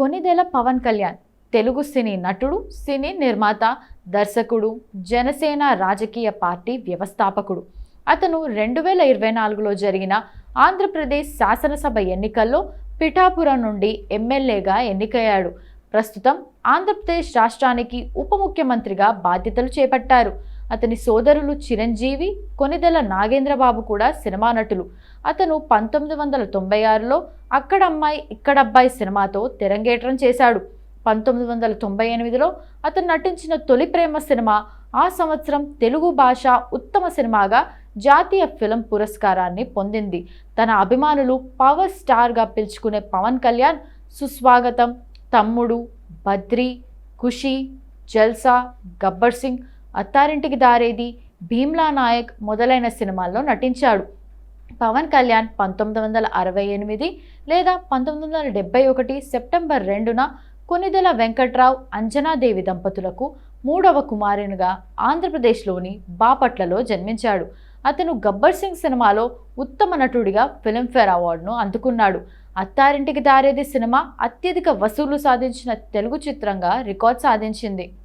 కొనిదెల పవన్ కళ్యాణ్ తెలుగు సినీ నటుడు సినీ నిర్మాత దర్శకుడు జనసేన రాజకీయ పార్టీ వ్యవస్థాపకుడు. అతను రెండు వేల ఇరవై నాలుగులో జరిగిన ఆంధ్రప్రదేశ్ శాసనసభ ఎన్నికల్లో పిఠాపురం నుండి ఎమ్మెల్యేగా ఎన్నికయ్యాడు. ప్రస్తుతం ఆంధ్రప్రదేశ్ రాష్ట్రానికి ఉప ముఖ్యమంత్రిగా బాధ్యతలు చేపట్టారు. అతని సోదరులు చిరంజీవి కొనిదెల నాగేంద్రబాబు కూడా సినిమా నటులు. అతను పంతొమ్మిది వందల తొంభై ఆరులో అక్కడ అమ్మాయి ఇక్కడ అబ్బాయి సినిమాతో తెరంగేట్రం చేశాడు. పంతొమ్మిది వందల తొంభై ఎనిమిదిలో అతను నటించిన తొలి ప్రేమ సినిమా ఆ సంవత్సరం తెలుగు భాష ఉత్తమ సినిమాగా జాతీయ ఫిల్మ్ పురస్కారాన్ని పొందింది. తన అభిమానులు పవర్ స్టార్గా పిలుచుకునే పవన్ కళ్యాణ్ సుస్వాగతం తమ్ముడు బద్రి ఖుషి జల్సా గబ్బర్ సింగ్ అత్తారింటికి దారేది భీమ్లా నాయక్ మొదలైన సినిమాల్లో నటించాడు. పవన్ కళ్యాణ్ పంతొమ్మిది వందల అరవై ఎనిమిది లేదా పంతొమ్మిది వందల డెబ్బై ఒకటి సెప్టెంబర్ రెండున కొనిదెల వెంకట్రావు అంజనాదేవి దంపతులకు మూడవ కుమారునిగా ఆంధ్రప్రదేశ్లోని బాపట్లలో జన్మించాడు. అతను గబ్బర్ సింగ్ సినిమాలో ఉత్తమ నటుడిగా ఫిల్మ్ఫేర్ అవార్డును అందుకున్నాడు. అత్తారింటికి దారేది సినిమా అత్యధిక వసూలు సాధించిన తెలుగు చిత్రంగా రికార్డ్ సాధించింది.